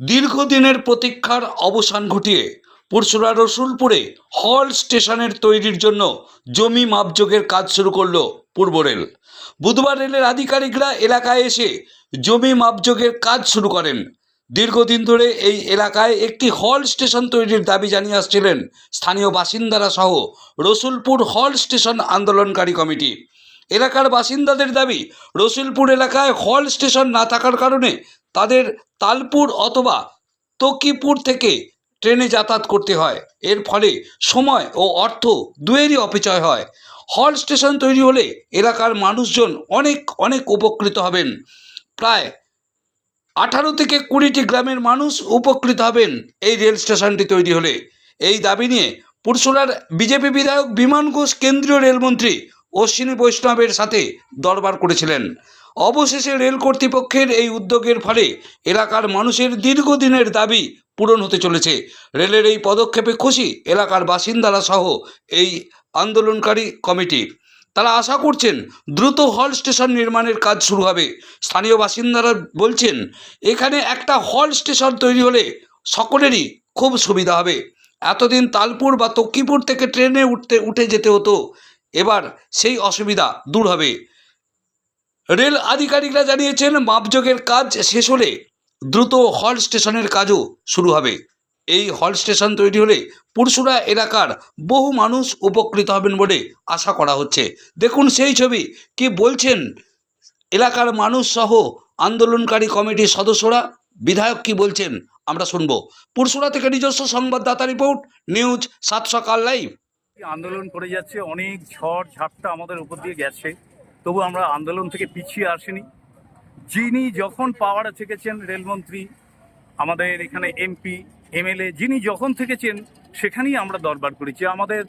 দীর্ঘদিনের প্রতীক্ষার অবসান ঘটিয়ে পুরসুরা রসুলপুরে হল স্টেশনের তৈরির জন্য জমি মাপযোগের কাজ শুরু করল পূর্ব রেল। বুধবার রেলের আধিকারিকরা এলাকায় এসে জমি মাপযোগের কাজ শুরু করেন। দীর্ঘদিন ধরে এই এলাকায় একটি হল স্টেশন তৈরির দাবি জানিয়ে আসছিলেন স্থানীয় বাসিন্দারা সহ রসুলপুর হল স্টেশন আন্দোলনকারী কমিটি। এলাকার বাসিন্দাদের দাবি, রসুলপুর এলাকায় হল স্টেশন না থাকার কারণে তাদের তালপুর অথবা তকিপুর থেকে ট্রেনে যাতায়াত করতে হয়। এর ফলে সময় ও অর্থ দুয়েরই অপচয় হয়। হল স্টেশন তৈরি হলে এলাকার মানুষজন অনেক অনেক উপকৃত হবেন। প্রায় আঠারো থেকে কুড়িটি গ্রামের মানুষ উপকৃত হবেন এই রেল স্টেশনটি তৈরি হলে। এই দাবি নিয়ে পুরসুলার বিজেপি বিধায়ক বিমান ঘোষ কেন্দ্রীয় রেলমন্ত্রী অশ্বিনী বৈষ্ণবের সাথে দরবার করেছিলেন। অবশেষে রেল কর্তৃপক্ষের এই উদ্যোগের ফলে এলাকার মানুষের দীর্ঘদিনের দাবি পূরণ হতে চলেছে। রেলের এই পদক্ষেপে খুশি এলাকার বাসিন্দারা সহ এই আন্দোলনকারী কমিটি তারা আশা করছেন দ্রুত হল স্টেশন নির্মাণের কাজ শুরু হবে। স্থানীয় বাসিন্দারা বলছেন, এখানে একটা হল স্টেশন তৈরি হলে সকলেরই খুব সুবিধা হবে। এতদিন তালপুর বা তক্কিপুর থেকে ট্রেনে উঠতে, উঠে যেতে হতো। এবার সেই অসুবিধা দূর হবে। রেল আধিকারিকরা জানিয়েছেন মাপযোগের কাজ শেষ হলে দ্রুত হল স্টেশনের কাজও শুরু হবে। এই হল স্টেশন তৈরি হলে পুরসুরা এলাকার বহু মানুষ উপকৃত হবেন বলে আশা করা হচ্ছে। দেখুন সেই ছবি, কি বলছেন এলাকার মানুষ সহ আন্দোলনকারী কমিটির সদস্যরা? বিধায়ক কি বলছেন, আমরা শুনব। পুরসুরা থেকে নিজস্ব সংবাদদাতা রিপোর্ট, নিউজ সাত সকাল লাইভ। আন্দোলন করে যাচ্ছে, অনেক ঝড়, ঝাপটা আমাদের উপর দিয়ে গেছে। তবু আমরা আন্দোলন থেকে পিছিয়ে আসিনি। যিনি যখন পাওয়ারে থেকেছেন রেলমন্ত্রী আমাদের এখানে এমপি এমএলএ যিনি যখন থেকেছেন সেখানেই আমরা দরবার করেছি। আমাদের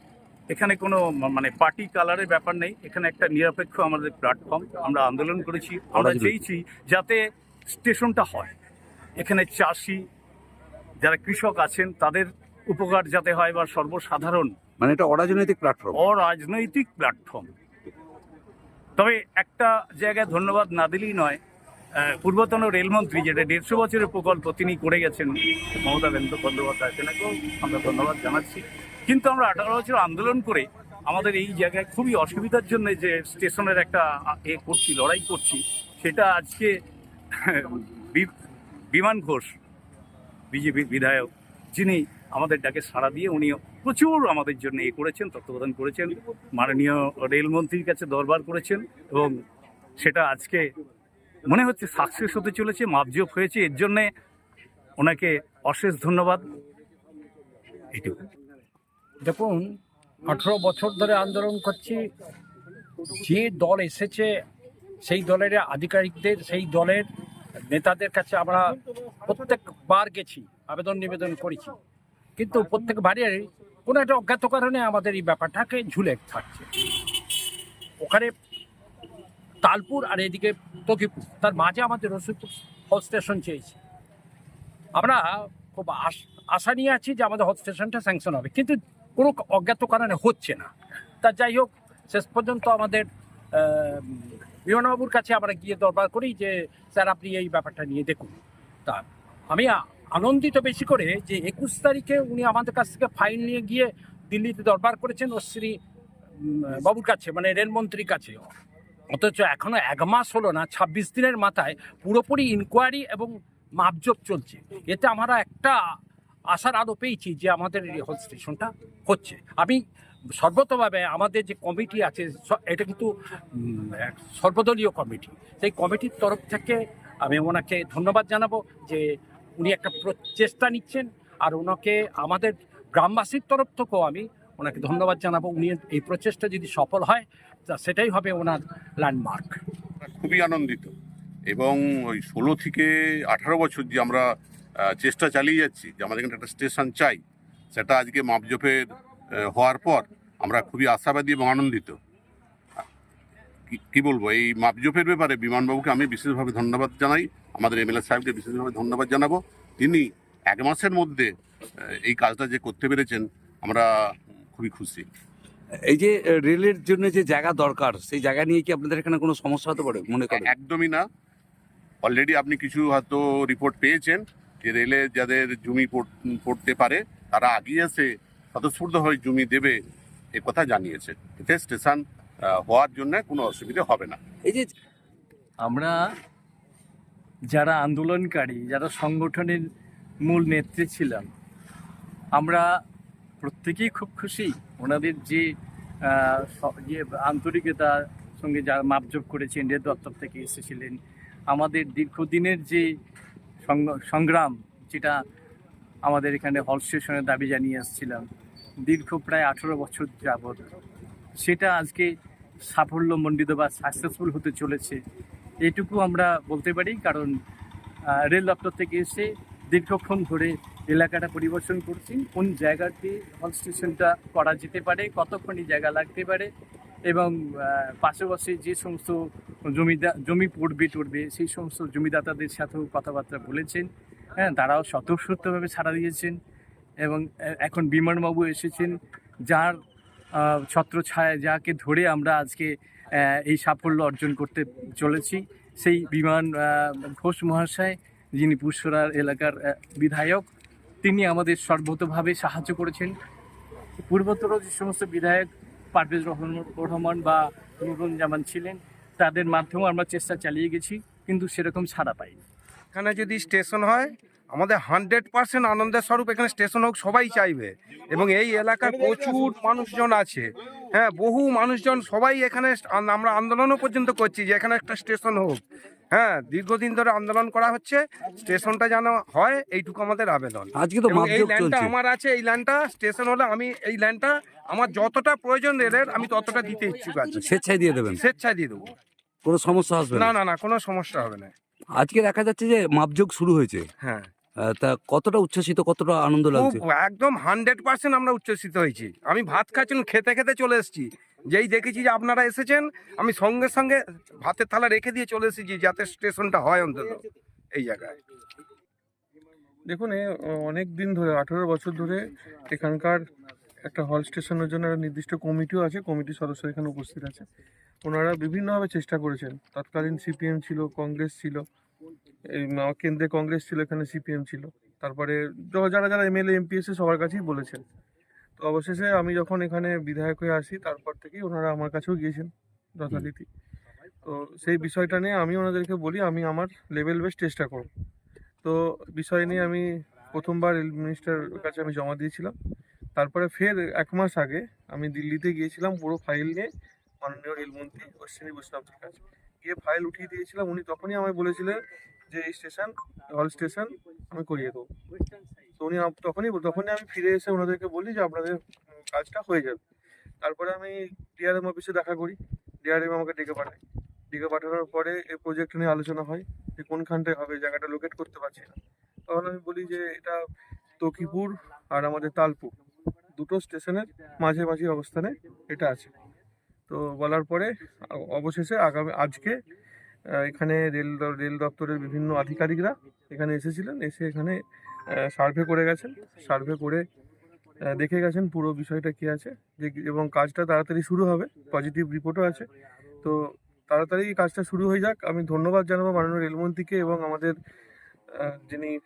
এখানে কোনো মানে পার্টি কালারের ব্যাপার নেই। এখানে একটা নিরপেক্ষ আমাদের প্ল্যাটফর্ম আমরা আন্দোলন করেছি আমরা চেয়েছি যাতে স্টেশনটা হয়। এখানে চাষি যারা কৃষক আছেন তাদের উপকার যাতে হয় বা সর্বসাধারণ মানে এটা অরাজনৈতিক প্ল্যাটফর্ম অরাজনৈতিক প্ল্যাটফর্ম তবে একটা জায়গায় ধন্যবাদ না দিলেই নয় পূর্বতন রেলমন্ত্রী যেটা দেড়শো বছরের প্রকল্প তিনি করে গেছেন, মমতা বেন্দ্র বন্দ্যোপাধ্যায় তেনাকেও আমরা ধন্যবাদ জানাচ্ছি। কিন্তু আমরা আঠারো বছর আন্দোলন করে আমাদের এই জায়গায় খুবই অসুবিধার জন্য যে স্টেশনের একটা এ করছি, লড়াই করছি, সেটা আজকে বিমান ঘোষ, বিজেপির বিধায়ক, যিনি আমাদের ডাকে সাড়া দিয়ে উনি প্রচুর আমাদের জন্য এ করেছেন, তত্ত্বাবধান করেছেন। মাননীয় রেলমন্ত্রীর কাছে দরবার করেছেন এবং সেটা আজকে মনে হচ্ছে সাকসেস হতে চলেছে মাপজোপ হয়েছে। এর জন্যে ওনাকে অশেষ ধন্যবাদ। এইটুকু দেখুন, আঠেরো বছর ধরে আন্দোলন করছি। যে দল এসেছে, সেই দলের আধিকারিকদের, সেই দলের নেতাদের কাছে আমরা প্রত্যেকবার গেছি আবেদন নিবেদন করেছি। কিন্তু প্রত্যেকবারই কোনো একটা অজ্ঞাত কারণে আমাদের এই ব্যাপারটাকে ঝুলে থাকছে। ওখানে তালপুর আর এদিকে তকিপুর, তার মাঝে আমাদের রসুলপুর হল স্টেশন চেয়েছি। আমরা খুব আশ- নিয়ে আছি যে আমাদের হল স্টেশনটা স্যাংশন হবে, কিন্তু কোনো অজ্ঞাত কারণে হচ্ছে না। তা যাই হোক, শেষ পর্যন্ত আমাদের বিমানবাবুর কাছে আমরা গিয়ে দরবার করি যে, স্যার, আপনি এই ব্যাপারটা নিয়ে দেখুন। তা আমি আনন্দিত বেশি করে যে একুশ তারিখে উনি আমাদের কাছ থেকে ফাইল নিয়ে গিয়ে দিল্লিতে দরবার করেছেন উম, বাবুর কাছে মানে রেলমন্ত্রীর কাছে। অথচ এখনও এক মাস হলো না ছাব্বিশ দিনের মাথায় পুরোপুরি ইনকোয়ারি এবং মাপজোপ চলছে। এতে আমরা একটা আশার আলো পেয়েছি যে আমাদের হল স্টেশনটা হচ্ছে। আমি সর্বতভাবে আমাদের যে কমিটি আছে এটা কিন্তু সর্বদলীয় কমিটি সেই কমিটির তরফ থেকে আমি ওনাকে ধন্যবাদ জানাব যে উনি একটা প্রচেষ্টা নিচ্ছেন আর ওনাকে আমাদের গ্রামবাসীর তরফ থেকেও আমি ওনাকে ধন্যবাদ জানাব। উনি এই প্রচেষ্টা যদি সফল হয়, তা সেটাই হবে ওনার ল্যান্ডমার্ক খুবই আনন্দিত এবং ওই ষোলো থেকে আঠারো বছর যে আমরা চেষ্টা চালিয়ে যাচ্ছি, যে আমাদের এখানে একটা স্টেশন চাই, সেটা আজকে মাপজোপের হওয়ার পর আমরা খুবই আশাবাদী এবং আনন্দিত। কি বলব? এই মাপজোপের ব্যাপারে বিমানবাবুকে আমি বিশেষভাবে ধন্যবাদ জানাই। আমাদের এম এমএলএ সাহেবকে বিশেষভাবে ধন্যবাদ জানাব। তিনি এক মাসের মধ্যে এই কাজটা যে করতে পেরেছেন আমরা খুবই খুশি। এই যে রেলের জন্য যে জায়গা দরকার সেই জায়গা নিয়ে কি আপনাদের এখানে কোনো সমস্যা হতে পারে মনে করেন? একদমই না। অলরেডি আপনি কিছু হয়তো রিপোর্ট পেয়েছেন যে রেলে যাদের জমি পড়- পড়তে পারে তারা আগিয়ে এসে স্বতঃস্ফূর্ত হয়ে জমি দেবে এ কথা জানিয়েছে। এতে স্টেশন হওয়ার জন্য কোনো অসুবিধা হবে না। এই যে আমরা যারা আন্দোলনকারী, যারা সংগঠনের মূল নেত্রী ছিলাম, আমরা প্রত্যেকেই খুব খুশি ওনাদের যে যে আন্তরিকতার সঙ্গে যারা মাপজোপ করেছেন রেল দপ্তর থেকে এসেছিলেন। আমাদের দীর্ঘদিনের যে সংগ্রাম, যেটা আমাদের এখানে হল স্টেশনের দাবি জানিয়ে আসছিলাম দীর্ঘ প্রায় আঠেরো বছর যাবৎ, সেটা আজকে সাফল্যমণ্ডিত বা সাকসেসফুল হতে চলেছে। এইটুকু আমরা বলতে পারি, কারণ রেল দপ্তর থেকে এসে দীর্ঘক্ষণ ধরে এলাকাটা পরিদর্শন করছি, কোন জায়গাটি হল স্টেশনটা করা যেতে পারে, কতক্ষণই জায়গা লাগতে পারে, এবং পাশাপাশি যে সমস্ত জমিদা, জমি পড়বে টড়বে, সেই সমস্ত জমিদাতাদের সাথেও কথাবার্তা বলেছেন হ্যাঁ তারাও স্বতঃস্ফূর্তভাবে ছাড়া দিয়েছেন, এবং এখন বিমানবাবু এসেছেন, যার ছত্রছায়া যাকে ধরে আমরা আজকে এই সাফল্য অর্জন করতে চলেছি। সেই বিমান ঘোষ মহাশয়, যিনি পুষ্করার এলাকার বিধায়ক, তিনি আমাদের সর্বতভাবে সাহায্য করেছেন। পূর্বতর যে সমস্ত বিধায়ক পারভেজ রহমান বা নুরুল জামান ছিলেন, তাদের মাধ্যমেও আমরা চেষ্টা চালিয়ে গেছি, কিন্তু সেরকম ছাড়া পাইনি। এখানে যদি স্টেশন হয় আমাদের হান্ড্রেড পার্সেন্ট আনন্দের স্বরূপ এখানে স্টেশন হোক সবাই চাইবে। এবং এই এলাকার প্রচুর মানুষজন আছে। হ্যাঁ বহু মানুষজন সবাই এখানে আমরা আন্দোলনও পর্যন্ত করছি যে এখানে একটা স্টেশন হোক। হ্যাঁ দীর্ঘদিন ধরে আন্দোলন করা হচ্ছে। স্টেশনটা যেন হয় এইটুকু আমাদের আবেদন। আজকে তো এই মাপজোক ল্যান্ডটা আমার আছে এই ল্যান্ডটা স্টেশন হলে আমি এই ল্যান্ডটা আমার যতটা প্রয়োজন রেলের আমি ততটা দিতে ইচ্ছুক আছি। স্বেচ্ছায় দিয়ে দেবেন? স্বেচ্ছায় দিয়ে দেবো। কোনো সমস্যা আসবে না না না কোনো সমস্যা হবে না। আজকে দেখা যাচ্ছে যে মাপজোক শুরু হয়েছে। হ্যাঁ। তা কতটা উচ্ছ্বাসিত কতটা আনন্দ লাগছে? একদম হান্ড্রেড পার্সেন্ট আমরা উচ্ছ্বসিত হয়েছি। আমি ভাত খাচ্ছিলাম খেতে খেতে চলে এসেছি। যেই দেখেছি যে আপনারা এসেছেন আমি সঙ্গে সঙ্গে ভাতের থালা রেখে দিয়ে চলে এসেছি যাতে স্টেশনটা হয় অন্তত এই জায়গায়। দেখুন এ অনেক দিন ধরে আঠেরো বছর ধরে এখানকার একটা হল স্টেশনের জন্য একটা নির্দিষ্ট কমিটিও আছে কমিটির সদস্য এখানে উপস্থিত আছে। ওনারা বিভিন্নভাবে চেষ্টা করেছেন। তৎকালীন সিপিএম ছিল কংগ্রেস ছিল এই কেন্দ্রে কংগ্রেস ছিল, এখানে সিপিএম ছিল। তারপরে যারা যারা এমএলএ এমপি এসে সবার কাছেই বলেছেন। তো অবশেষে আমি যখন এখানে বিধায়ক হয়ে আসি, তারপর থেকেই ওনারা আমার কাছেও গিয়েছেন যথারীতি। তো সেই বিষয়টা নিয়ে আমি ওনাদেরকে বলি, আমি আমার লেভেল বেস্ট চেষ্টা করব। তো বিষয় নিয়ে আমি প্রথমবার রেল মিনিস্টার কাছে আমি জমা দিয়েছিলাম। তারপরে ফের এক মাস আগে আমি দিল্লিতে গিয়েছিলাম, পুরো ফাইল নিয়ে মাননীয় রেলমন্ত্রী অশ্বিনী বৈষ্ণবজির কাছে। গিয়ে ফাইল উঠিয়ে দিয়েছিলাম, উনি তখনই আমায় বলেছিলেন যে স্টেশন হল স্টেশন আমি করিয়ে দেবো। তো উনি তখনই তখনই আমি ফিরে এসে ওনাদেরকে বলি যে আপনাদের কাজটা হয়ে যাবে। তারপরে আমি ডিআরএম অফিসে দেখা করি। ডিআরএম আমাকে ডেকে পাঠায়। ডেকে পাঠানোর পরে এই প্রজেক্ট নিয়ে আলোচনা হয় যে কোনখানটায় হবে, জায়গাটা লোকেট করতে পারছি না। তখন আমি বলি যে এটা তকিপুর আর আমাদের তালপুর। দুটো স্টেশনের মাঝে মাঝে অবস্থানে এটা আছে। তো বলার পরে অবশেষে আগামী আজকে এখানে রেল দ- রেল দপ্তরের বিভিন্ন আধিকারিকরা এখানে এসেছিলেন, এসে এখানে সার্ভে করে গেছেন। সার্ভে করে দেখে গেছেন পুরো বিষয়টা কি আছে। যে এবং কাজটা তাড়াতাড়ি শুরু হবে পজিটিভ রিপোর্টও আছে। তো তাড়াতাড়ি কাজটা শুরু হয়ে যাক। আমি ধন্যবাদ জানাব মাননীয় রেলমন্ত্রীকে এবং আমাদের যিনি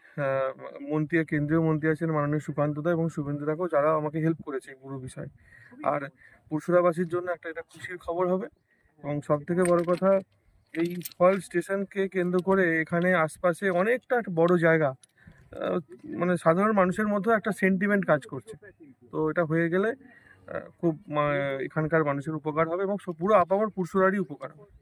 মন্ত্রী, কেন্দ্রীয় মন্ত্রী আছেন মাননীয় সুকান্ত সুকান্তদা এবং শুভেন্দুদাকেও যারা আমাকে হেল্প করেছে এই পুরো বিষয়ে। আর পরশুরাবাসীর জন্য একটা এটা খুশির খবর হবে। এবং সব থেকে বড় কথা এই ফল স্টেশনকে কেন্দ্র করে এখানে আশপাশে অনেকটা বড় জায়গা মানে সাধারণ মানুষের মধ্যেও একটা সেন্টিমেন্ট কাজ করছে। তো এটা হয়ে গেলে খুব এখানকার মানুষের উপকার হবে এবং পুরো আপামর পুরসুরারই উপকার হবে।